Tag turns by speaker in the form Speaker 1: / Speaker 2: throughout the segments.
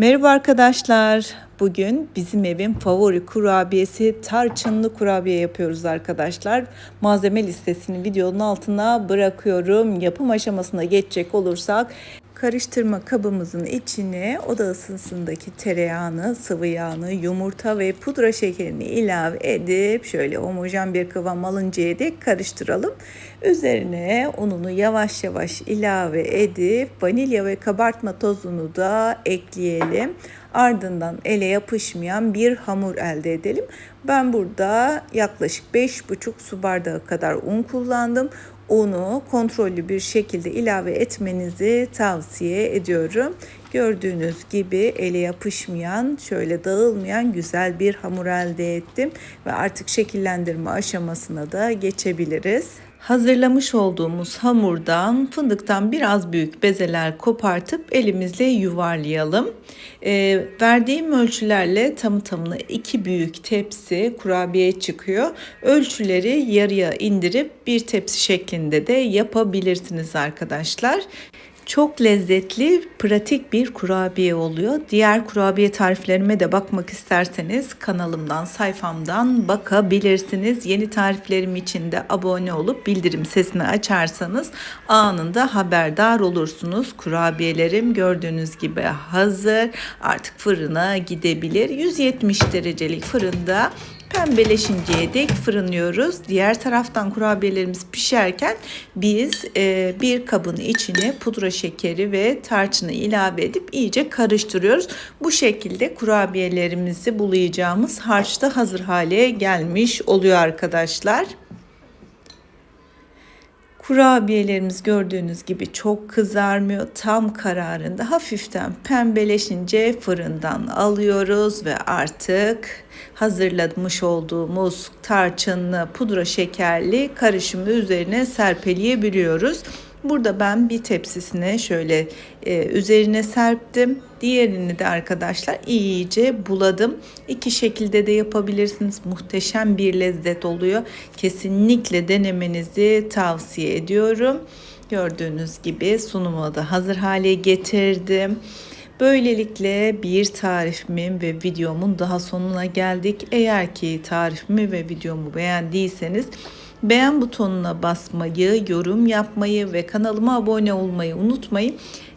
Speaker 1: Merhaba arkadaşlar. Bugün bizim evin favori kurabiyesi tarçınlı kurabiye yapıyoruz arkadaşlar. Malzeme listesini videonun altına bırakıyorum. Yapım aşamasına geçecek olursak karıştırma kabımızın içine oda ısısındaki tereyağını, sıvı yağını, yumurta ve pudra şekerini ilave edip şöyle homojen bir kıvam alıncaya dek karıştıralım. Üzerine ununu yavaş yavaş ilave edip vanilya ve kabartma tozunu da ekleyelim. Ardından ele yapışmayan bir hamur elde edelim. Ben burada yaklaşık 5,5 su bardağı kadar un kullandım. Unu kontrollü bir şekilde ilave etmenizi tavsiye ediyorum. Gördüğünüz gibi ele yapışmayan, şöyle dağılmayan güzel bir hamur elde ettim ve artık şekillendirme aşamasına da geçebiliriz. Hazırlamış olduğumuz hamurdan fındıktan biraz büyük bezeler kopartıp elimizle yuvarlayalım. E, verdiğim ölçülerle tamı tamına iki büyük tepsi kurabiye çıkıyor. Ölçüleri yarıya indirip bir tepsi şeklinde de yapabilirsiniz arkadaşlar. Çok lezzetli, pratik bir kurabiye oluyor. Diğer kurabiye tariflerime de bakmak isterseniz kanalımdan, sayfamdan bakabilirsiniz. Yeni tariflerim için de abone olup bildirim sesini açarsanız anında haberdar olursunuz. Kurabiyelerim gördüğünüz gibi hazır. Artık fırına gidebilir. 170 derecelik fırında pembeleşinceye dek fırınlıyoruz. Diğer taraftan kurabiyelerimiz pişerken biz e, bir kabın içine pudra şekeri ve tarçını ilave edip iyice karıştırıyoruz. Bu şekilde kurabiyelerimizi bulayacağımız harçta hazır hale gelmiş oluyor arkadaşlar. Kurabiyelerimiz gördüğünüz gibi çok kızarmıyor. Tam kararında hafiften pembeleşince fırından alıyoruz ve artık hazırlamış olduğumuz tarçınlı pudra şekerli karışımı üzerine serpeleyebiliyoruz. Burada ben bir tepsisine şöyle e, üzerine serptim. Diğerini de arkadaşlar iyice buladım. İki şekilde de yapabilirsiniz. Muhteşem bir lezzet oluyor. Kesinlikle denemenizi tavsiye ediyorum. Gördüğünüz gibi sunumu da hazır hale getirdim. Böylelikle bir tarifimin ve videomun daha sonuna geldik. Eğer ki tarifimi ve videomu beğendiyseniz beğen butonuna basmayı, yorum yapmayı ve kanalıma abone olmayı unutmayın.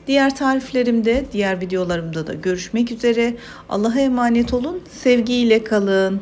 Speaker 1: Diğer tariflerimde, diğer videolarımda da görüşmek üzere. Allah'a emanet olun. Sevgiyle kalın.